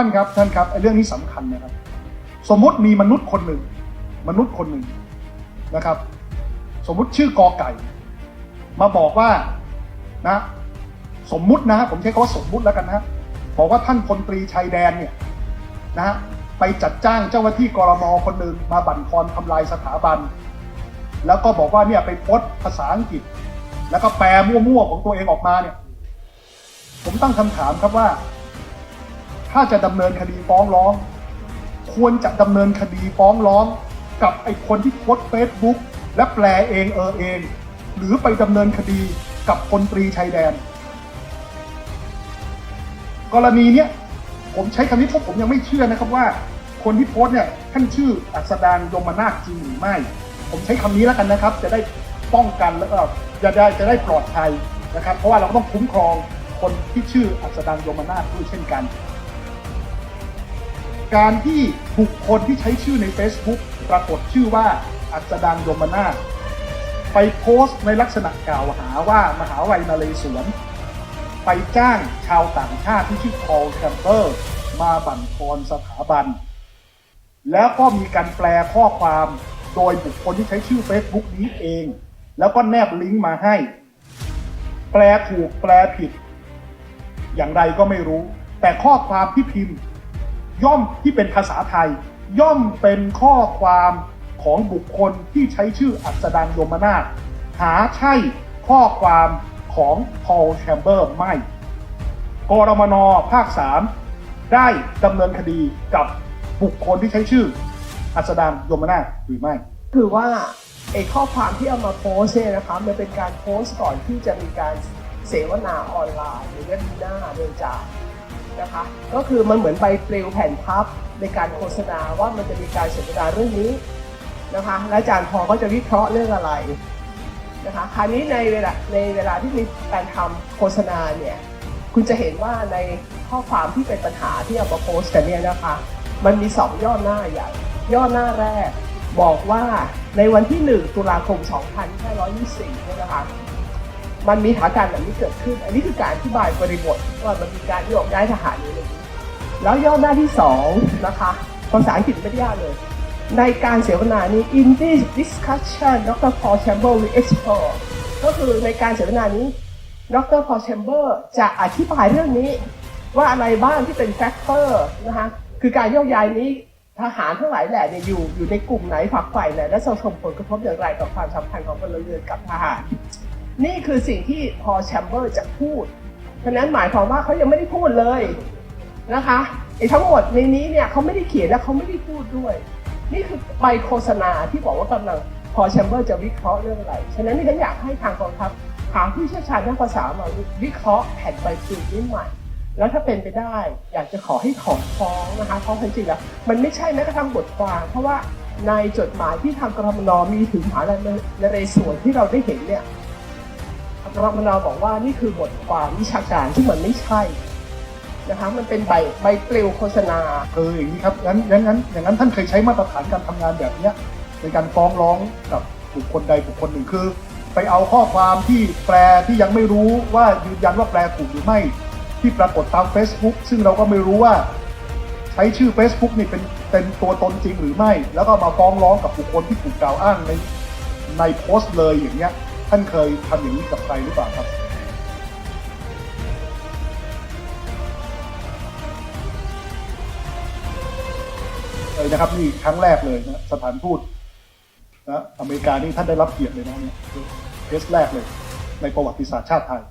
ท่านครับท่านครับไอ้เรื่องนี้สำคัญนะครับ สมมุติมีมนุษย์คนหนึ่ง มนุษย์คนหนึ่งนะครับ สมมุติชื่อกอไก่ มาบอกว่านะ สมมุตินะฮะผมใช้คำว่าสมมุติแล้วกันนะบอกว่าท่านพลตรีชัยแดนเนี่ยนะฮะไปจัดจ้างเจ้าหน้าที่กรมคนหนึ่งมาบั่นทอนทำลายสถาบัน แล้วก็บอกว่าเนี่ยไปพสต์ภาษาอังกฤษ แล้วก็แปลมั่วๆของตัวเองออกมาเนี่ย ผมตั้งคำถามครับว่า ถ้าจะดำเนินคดีฟ้องร้อง ควรจะดำเนินคดีฟ้องร้อง กับไอ้คนที่โพสเฟซบุ๊กและแปลเองเออเอง หรือไปดำเนินคดีกับพลตรีชัยแดน กรณีเนี้ยผมใช้คำนี้เพราะผมยังไม่เชื่อนะครับว่า คนที่โพสเนี่ยท่านชื่ออัศดางยมนาคจริงหรือไม่ ผมใช้คำนี้แล้วกันนะครับ จะได้ป้องกันแล้วก็จะได้จะได้ปลอดภัยนะครับ เพราะว่าเราก็ต้องคุ้มครองคนที่ชื่ออัศดางยมนาคด้วยเช่นกัน การที่บุคคลที่ใช้ชื่อใน Facebook ปรากฏชื่อว่าอัศดางยมนาถไปโพสต์ในลักษณะกล่าวหาว่ามหาวิทยาลัยนเรศวรไปจ้างชาวต่างชาติที่ชื่อพอลแคมเปอร์มาบั่นทอนสถาบัน แล้วก็มีการแปลข้อความโดยบุคคลที่ใช้ชื่อ Facebook นี้เอง แล้วก็แนบลิงก์มาให้ แปลถูกแปลผิด อย่างไรก็ไม่รู้ แต่ข้อความที่พิมพ์ ย่อมที่เป็นภาษาไทย ย่อมเป็นข้อความของบุคคลที่ใช้ชื่ออัศดางยมนาถหาใช่ข้อความของพอลแชมเบอร์ไม่กรมนภาค 3 ได้ดำเนินคดีกับบุคคลที่ใช้ชื่อ อัศดางยมนาถหรือไม่ คือว่าไอ้ข้อความที่เอามาโพสเนี่ยนะคะมันเป็นการโพสต์ก่อนที่จะมีการเสวนาออนไลน์หรือเว็บหน้าเดินจาก นะคะก็คือมันเหมือนใบปลิวแผ่นพับในการโฆษณาว่ามันจะมีการเสวนาเรื่องนี้นะคะและอาจารย์พอก็จะวิเคราะห์เรื่องอะไรนะคะคราวนี้ในเวลาในเวลาที่มีการทำโฆษณาเนี่ยคุณจะเห็นว่าในข้อความที่เป็นปัญหาที่เอามาโพสต์กันเนี่ยนะคะ มันมีสองย่อหน้าใหญ่ย่อหน้าแรกบอกว่าในวันที่ 1 ตุลาคม 2524เนี่ยนะคะ มันมีสถานการแบบนี้เกิดขึ้น อันนี้คือการอธิบายบริบทว่ามันมีการโยกย้ายทหารอยู่ในนี้แล้วย่อหน้าที่2นะคะภาษาอังกฤษไม่ได้ยากเลย ในการเสวนานี้ in this discussion Dr. Paul Chamber will explore ก็คือในการเสวนานี้ดร Paul Chamber จะอธิบายเรื่องนี้ว่าอะไรบ้างที่เป็นแฟกเตอร์นะคะคือการโยกย้ายนี้ทหารทั้งหลายแหล่เนี่ยอยู่อยู่ในกลุ่มไหนฝักใฝ่ไหนและส่งผลกระทบอย่างไรต่อความสัมพันธ์ของพลเรือนกับทหาร นี่คือสิ่งที่พอแชมเบอร์จะพูดฉะนั้นหมายความว่าเขายังไม่ได้พูดเลยนะคะไอ้ทั้งหมดในนี้เนี่ยเขาไม่ได้เขียนและเขาไม่ได้พูดด้วย นี่คือใบโฆษณาที่บอกว่ากำลังพอแชมเบอร์จะวิเคราะห์เรื่องอะไร ฉะนั้นนี่ฉันอยากให้ทางกองทัพหาผู้เชี่ยวชาญด้านภาษามาวิเคราะห์แผ่นใบปลิวนี้ใหม่ แล้วถ้าเป็นไปได้อยากจะขอให้ถอนฟ้องนะคะเพราะจริงๆแล้วมันไม่ใช่แม้กระทั่งบทความเพราะว่าในจดหมายที่ทางกรมนมีถึงมหาลัยนเรศวรที่เราได้เห็นเนี่ย กรมนบอกว่านี่คือบทความวิชาการที่มันไม่ใช่นะคะมันเป็นใบใบปลิวโฆษณาเอออย่างนี้ครับงั้นงั้นงั้นอย่างนั้นท่านเคยใช้มาตรฐานการทำงานแบบเนี้ยในการฟ้องร้องกับบุคคลใดบุคคลหนึ่งคือ ไปเอาข้อความที่แปลที่ยังไม่รู้ว่ายืนยันว่าแปลถูกหรือไม่ ที่ปรากฏตาม Facebook ซึ่งเราก็ไม่รู้ว่า ใช้ชื่อ Facebook นี่เป็นเป็นตัวตนจริงหรือไม่ แล้วก็มาฟ้องร้องกับบุคคลที่ถูกกล่าวอ้างในในโพสต์เลยอย่างเงี้ย ท่านเคยทำอย่างนี้กับใครหรือเปล่าครับ เลยนะครับนี่ครั้งแรกเลยนะสถานทูตนะอเมริกานี่ท่านได้รับเกียรติเลยนะเนี่ยเคสแรกเลย ในประวัติศาสตร์ชาติไทย